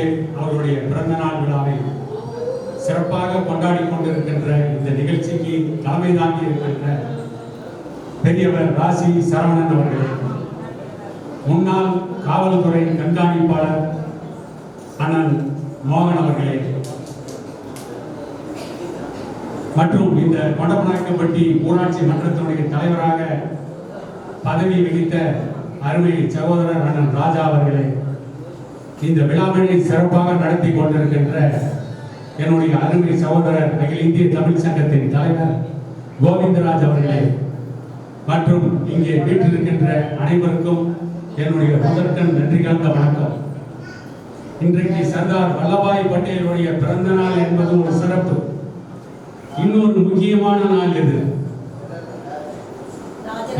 பட்டேல் அவருடைய பிறந்த நாள் விழாவை சிறப்பாக கொண்டாடி கொண்டிருக்கின்ற இந்த நிகழ்ச்சிக்கு தலைமை தாங்கி இருக்கின்ற பெரியவர் ராசி சரவணன் அவர்களே முன்னாள் காவல்துறை கண்காணிப்பாளர் அண்ணன் மோகன் அவர்களே மற்றும் இந்த கொண்டப்பநாயக்கப்பட்டி ஊராட்சி மன்றத்தினுடைய தலைவராக பதவி வகித்த அருமை சகோதரர் அண்ணன் ராஜா அவர்களே இந்த விழாவினை சிறப்பாக நடத்தி கொண்டிருக்கின்ற என்னுடைய அருமை சகோதரர் அகில இந்திய தமிழ் சங்கத்தின் தலைவர் கோவிந்தராஜ் அவர்களே மற்றும் இங்கே வீட்டிருக்கின்ற அனைவருக்கும் என்னுடைய முதற்கண் நன்றி கலந்த வணக்கம். இன்றைக்கு சர்தார் வல்லபாய் பட்டேலுடைய பிறந்த நாள் என்பது ஒரு சிறப்பு. இன்னொரு முக்கியமான நாள் இது.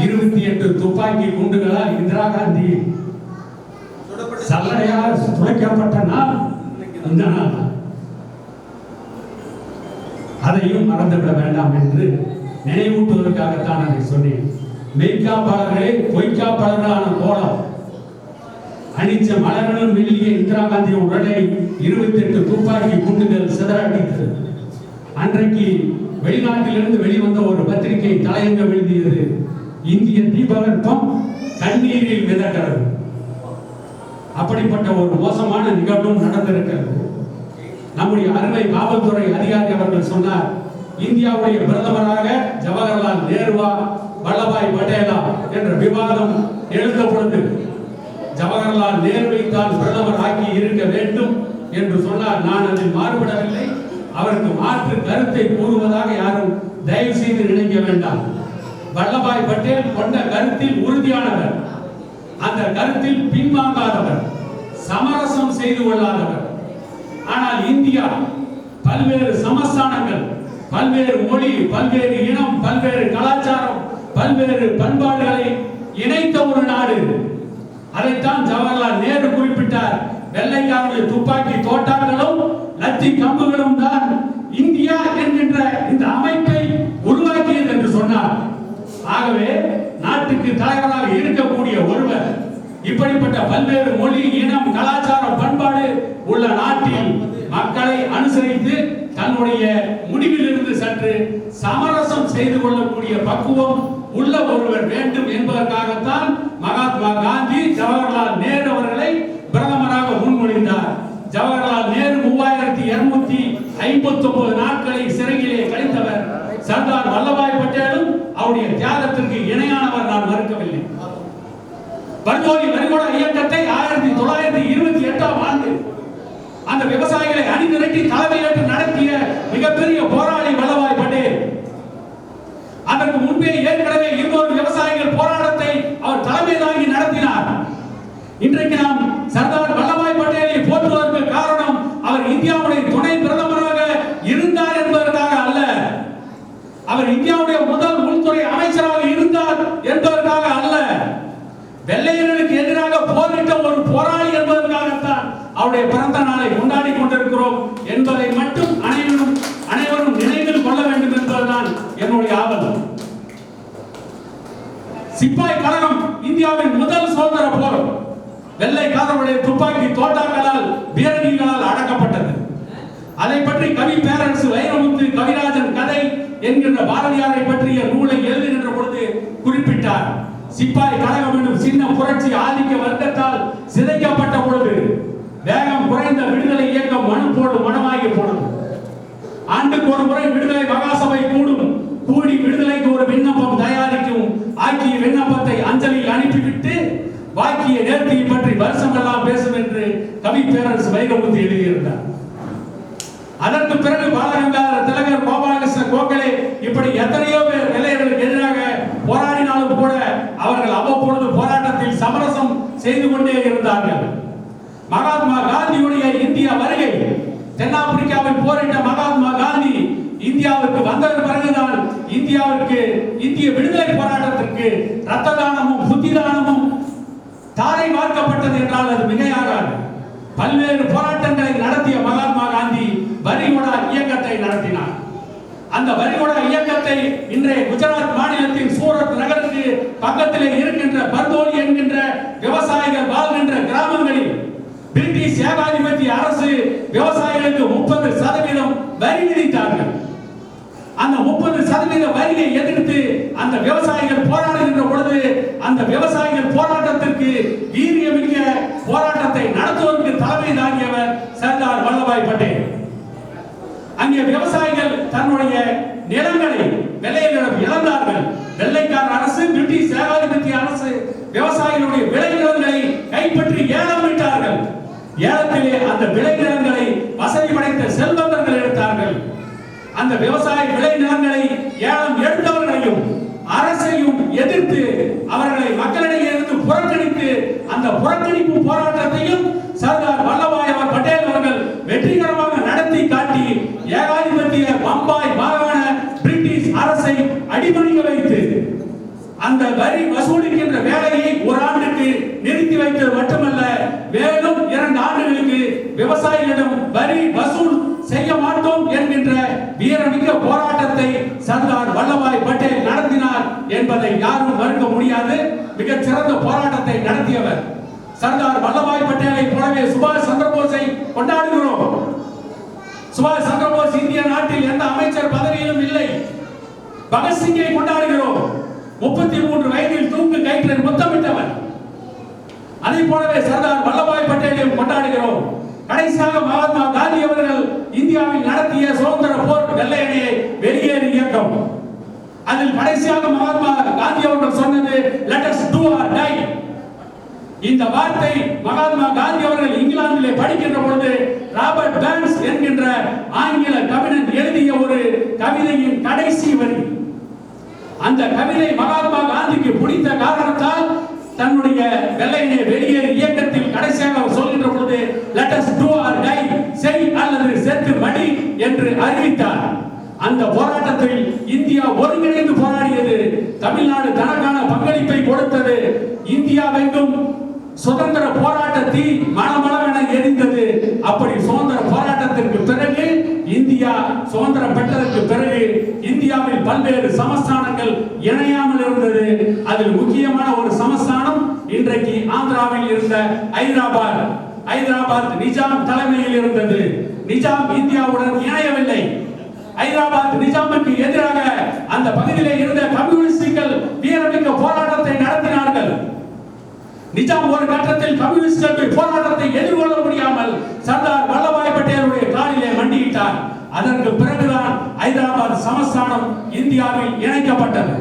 இருபத்தி எட்டு துப்பாக்கி குண்டுகளால் இந்திரா காந்தி சல்லடையால் துளைக்கப்பட்ட நாள் இந்த நாள். அதையும் மறந்துவிட வேண்டாம் என்று நினைவூட்டுவதற்காகத்தான் அதை சொன்னேன். மெய்காப்பாளர்களே பொய்க்காப்பாளர்களான கோலம். அணிச்ச மலர்களும் மெல்லிய இந்திரா காந்தி உடலை இருபத்தி எட்டு துப்பாக்கி குண்டுகள் சிதறடித்தது. அன்றைக்கு வெளிநாட்டிலிருந்து வெளிவந்த ஒரு பத்திரிகை தலையங்கம் எழுதியது இந்திய தீபகற்பம் கண்ணீரில் மிதக்கிறது. அப்படிப்பட்ட ஒரு மோசமான நிகழ்வும் நடந்திருக்கிறது. நம்முடைய அருமை காவல்துறை அதிகாரி அவர்கள் சொன்னார் இந்தியாவுடைய பிரதமராக ஜவஹர்லால் நேருவா வல்லபாய் பட்டேலா என்ற விவாதம் எழுந்த பொழுது ஜவஹர்லால் நேருவை தான் பிரதமர் ஆக்கி இருக்க வேண்டும் என்று சொன்னார். நான் அதில் மாறுபடவில்லை. அவருக்கு மாற்று கருத்தை கூறுவதாக யாரும் தயவு செய்து நினைக்க வேண்டாம். வல்லபாய் பட்டேல் கொண்ட கருத்தில் உறுதியானவர். அந்த கருத்தில் பின்வாங்காதவர் சமரசம் செய்து கொள்ளாதவர். ஆனால் இந்தியா பல்வேறு சமஸ்தானங்கள் பல்வேறு மொழி பல்வேறு இனம் பல்வேறு கலாச்சாரம் பல்வேறு பண்பாடுகளை இணைத்த ஒரு நாடு. அதைத்தான் ஜவஹர்லால் நேரு குறிப்பிட்டார். வெள்ளைக்காரனுடைய துப்பாக்கி தோட்டாக்களும் லத்தி கம்புகளும் தான் இந்தியா என்கின்ற இந்த அமைப்பை உருவாக்கியது என்று சொன்னார். ஆகவே நாட்டுக்கு தலைவராக இருக்கக்கூடிய இப்படிப்பட்ட பல்வேறு மொழி இனம் கலாச்சாரம் பண்பாடு உள்ள நாட்டில் மக்களை அனுசரித்து தன்னுடைய முடிவிலிருந்து சற்று சமரசம் செய்து கொள்ளக்கூடிய பக்குவம் உள்ள ஒருவர் வேண்டும் என்பதற்காகத்தான் மகாத்மா காந்தி ஜவஹர்லால் நேரு அவர்களை பிரதமராக முன்மொழிந்தார். ஜவஹர்லால் நேரு மூவாயிரத்தி இருநூத்தி ஐம்பத்தி ஒன்பது நாட்கள் சிறையிலே கழித்தவர் சர்தார் வல்லபாய் பட்டேலும் அவருடைய தியாகத்திற்கு இணையானவர் நான் மறுக்கவில்லை பர்தோலி வரிகோட இயக்கத்தை ஆயிரத்தி தொள்ளாயிரத்தி இருபத்தி எட்டாம் ஆண்டு அந்த விவசாயிகளை அணிதிரட்டி தலைமையேற்று நடத்திய மிகப்பெரிய போராளி வல்லவாய் பட்டேல். அதற்கு முன்பே ஏற்கனவே இன்னொரு விவசாயிகள் போராட்டத்தை அவர் தலைமை தாங்கி நடத்தினார். இன்றைக்கு நாம் சர்தார் வல்லபாய் பட்டேலை போற்றுவதற்கு காரணம் அவர் இந்தியாவுடைய துணை பிரதமராக இருந்தார் என்பதற்காக அல்ல அவர் இந்தியாவுடைய முதல் உள்துறை அமைச்சராக இருந்தார் என்பதற்காக அல்ல வெள்ளையர்களுக்கு எதிராக போரிட்ட ஒரு போராளி என்பதற்காகத்தான் அவருடைய பிறந்த நாளை கொண்டாடி இருக்கிறோம் என்பதை மட்டும் அனைவரும் அனைவரும் நினைவில் கொள்ள வேண்டும் என்பதுதான் என்னுடைய ஆவல். சிப்பாய் கழகம் இந்தியாவின் முதல் சுதந்திர போர் வெள்ளைக்காரருடைய துப்பாக்கி தோட்டாக்களால் பேரணிகளால் அடக்கப்பட்டது. அதை பற்றி கவி பேரரசு வைரமுத்து கவிராஜன் கதை என்கின்ற பாரதியாரை பற்றிய நூலை எழுதுகின்ற பொழுது குறிப்பிட்டார். சிப்பாய் கழகம் என்னும் சின்ன புரட்சி ஆதிக்க வர்க்கத்தால் சிதைக்கப்பட்ட பொழுது வேகம் குறைந்த விடுதலை இயக்கம் மனு போடும் மனமாகி போடும் ஆண்டுக்கு ஒரு முறை விடுதலை மகாசபை கூடும். கூடி விடுதலைக்கு ஒரு விண்ணப்பம் தயாரிக்கும் ஆக்கிய விண்ணப்பத்தை அஞ்சலில் அனுப்பிவிட்டு வாக்கிய நேர்த்தியை பற்றி வருஷமெல்லாம் பேசும் என்று கவி பேரரசு வைரமுத்து எழுதியிருந்தார். அதற்கு பிறகு பாலகங்காதர திலகர் கோபாலகிருஷ்ண கோகலே இப்படி எத்தனையோ பேர் நிலையர்களுக்கு எதிராக போராடினாலும் கூட அவர்கள் அவ்வப்பொழுது போராட்டத்தில் சமரசம் செய்து கொண்டே இருந்தார்கள் மகாத்மா காந்தியுடைய இந்திய வருகை தென்னாப்பிரிக்காவில் போரிட்ட மகாத்மா காந்தி இந்தியாவுக்கு வந்தது பிறகுதான் இந்தியாவிற்கு இந்திய விடுதலை போராட்டத்திற்கு ரத்த தானமும் புத்தி தானமும் தாரை பார்க்கப்பட்டது என்றால் அது மிகையாகாது. பல்வேறு போராட்டங்களை நடத்திய மகாத்மா காந்தி வரிகுடா இயக்கத்தை நடத்தினார். அந்த வரிகுடா இயக்கத்தை இன்றைய குஜராத் மாநிலத்தின் சூரத் நகருக்கு பக்கத்திலே இருக்கின்ற பர்தோலி என்கின்ற விவசாயிகள் வாழ்கின்ற கிராமங்களில் பிரிட்டிஷ் ஏகாதிபத்திய அரசு விவசாய முப்பது சதவீதம் வரி விதித்தார்கள். அந்த முப்பது சதவீத வரியை எதிர்த்து அந்த விவசாயிகள் போராடுகின்ற பொழுது அந்த விவசாயிகள் போராட்டத்திற்கு வீரியமிக்க போராட்டத்தை நடத்துவதற்கு தலைமை தாங்கியவர் சர்தார் வல்லபாய் பட்டேல். அங்கே விவசாயிகள் தன்னுடைய நிலங்களை வெள்ளையர்களிடம் இழந்தார்கள். வெள்ளைக்கார அரசு பிரிட்டிஷ் ஏகாதிபத்திய அரசு விவசாயிகளுடைய விளைநிலங்களை கைப்பற்றி ஏலம் விட்டார்கள் ஏலத்திலே அந்த விளைநிலங்களை வசதி படைத்த செல்வந்தர்கள் எடுத்தார்கள். அந்த விவசாய விளைநிலங்களை ஏலம் எடுத்தவர்களையும் அரசையும் எதிர்த்து அவர்களை மக்களிடையே இருந்து புறக்கணித்து அந்த புறக்கணிப்பு போராட்டத்தையும் சர்தார் வல்லபாய் அவர் பட்டேல் அவர்கள் வெற்றிகரமாக நடத்தி காட்டி ஏகாதிபத்திய பம்பாய் மாகாண பிரிட்டிஷ் அரசை அடிமணிக வைத்து அந்த வரி வசூலிக்கின்ற வேலையை ஒரு ஆண்டுக்கு நிறுத்தி வைத்தது மட்டுமல்ல மேலும் இரண்டு ஆண்டுகளுக்கு விவசாய வரி வசூல் செய்ய மாட்டோம் என்கின்ற வீரமிக்க போராட்டத்தை சர்தார் வல்லபாய் பட்டேல் நடத்தினார் என்பதை யாரும் மறுக்க முடியாது. மிக சிறந்த போராட்டத்தை நடத்தியவர் சர்தார் வல்லபாய் பட்டேலை போலவே சுபாஷ் சந்திரபோஸை கொண்டாடுகிறோம். சுபாஷ் சந்திரபோஸ் இந்திய நாட்டில் எந்த அமைச்சர் பதவியிலும் இல்லை. பகத்சிங்கை கொண்டாடுகிறோம். முப்பத்தி மூன்று வயதில் தூக்கு கயிற்றில் முத்தமிட்டவர். அதை போலவே சர்தார் வல்லபாய் பட்டேலையும் கொண்டாடுகிறோம். கடைசியாக மகாத்மா காந்தி அவர்கள் இந்தியாவில் நடத்திய சுதந்திர போர் வெள்ளையனையை வெளியேறு இயக்கம். அதில் கடைசியாக மகாத்மா காந்தி அவர்கள் சொன்னது let us do or die இந்த வார்த்தை மகாத்மா காந்தி அவர்கள் இங்கிலாந்திலே படிக்கின்ற பொழுது ராபர்ட் பேன்ஸ் என்கின்ற ஆங்கில கவிஞன் எழுதிய ஒரு கவிதையின் கடைசி வரி. அந்த கவிதை மகாத்மா காந்திக்கு பிடித்த காரணத்தால் தன்னுடைய வெள்ளையினை வெளியேறு இயக்கத்தில் கடைசியாக லெட் செய் அல்லது செத்து மடி என்று அறிவித்தார். அந்த போராட்டத்தில் இந்தியா ஒருங்கிணைந்து போராடியது தமிழ்நாடு தனக்கான பங்களிப்பை கொடுத்தது. இந்தியாவெங்கும் சுதந்திர போராட்ட தீ மளமளவென எரிந்தது. அப்படி சுதந்திர போராட்டத்திற்கு பிறகு இந்தியா சுதந்திரம் பெற்றதற்கு பிறகு இந்தியாவில் பல்வேறு சமஸ்தானங்கள் இணையாமல் இருந்தது. அதில் முக்கியமான ஒரு சமஸ்தானம் இன்றைக்கு ஆந்திராவில் இருந்த ஹைதராபாத் ஹைதராபாத் நிஜாம் தலைமையில் இருந்தது. நிஜாம் இந்தியாவுடன் இணையவில்லை. ஹைதராபாத் நிஜாமுக்கு எதிராக அந்த பகுதியிலே இருந்த கம்யூனிஸ்டுகள் வீரமிக்க போராட்டத்தை நடத்தினார்கள். நிஜாம் ஒரு கட்டத்தில் கம்யூனிஸ்டுகள் போராட்டத்தை எதிர்கொள்ள முடியாமல் சர்தார் வல்லபாய் பட்டேலுடைய காலிலே மண்டியிட்டார். அதற்கு பிறகுதான் ஹைதராபாத் சமஸ்தானம் இந்தியாவில் இணைக்கப்பட்டது.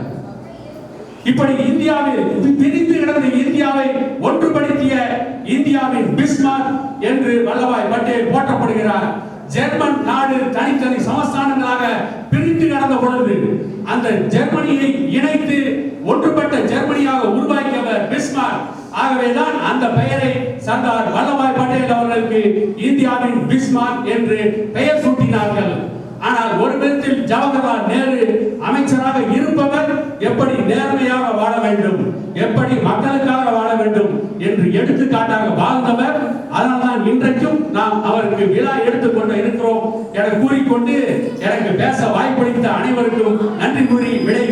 இப்படி இந்தியாவில் பிரிந்து கிடந்த இந்தியாவை ஒன்றுபடுத்திய இந்தியாவின் பிஸ்மார்க் என்று வல்லபாய் பட்டேல் போற்றப்படுகிறார். ஜெர்மன் நாடு தனித்தனி சமஸ்தானங்களாக பிரித்து நடந்த பொழுது அந்த ஜெர்மனியை இணைத்து ஒன்றுபட்ட ஜெர்மனியாக உருவாக்கியவர் பிஸ்மார்க் ஆகவேதான் அந்த பெயரை சர்தார் வல்லபாய் பட்டேல் அவர்களுக்கு இந்தியாவின் பிஸ்மார்க் என்று பெயர் சூட்டினார்கள். ஆனால் ஒரு விதத்தில் ஜவஹர்லால் நேரு அமைச்சராக இருப்பவர் எப்படி நேர்மையாக வாழ வேண்டும்? எப்படி மக்களுக்காக எடுத்துக்காட்டாக வாழ்ந்தவர் அதனால்தான் இன்றைக்கும் நாம் அவருக்கு விழா எடுத்துக்கொண்டு இருக்கிறோம். என கூறிக்கொண்டு எனக்கு பேச வாய்ப்பளித்த அனைவருக்கும் நன்றி கூறி விடை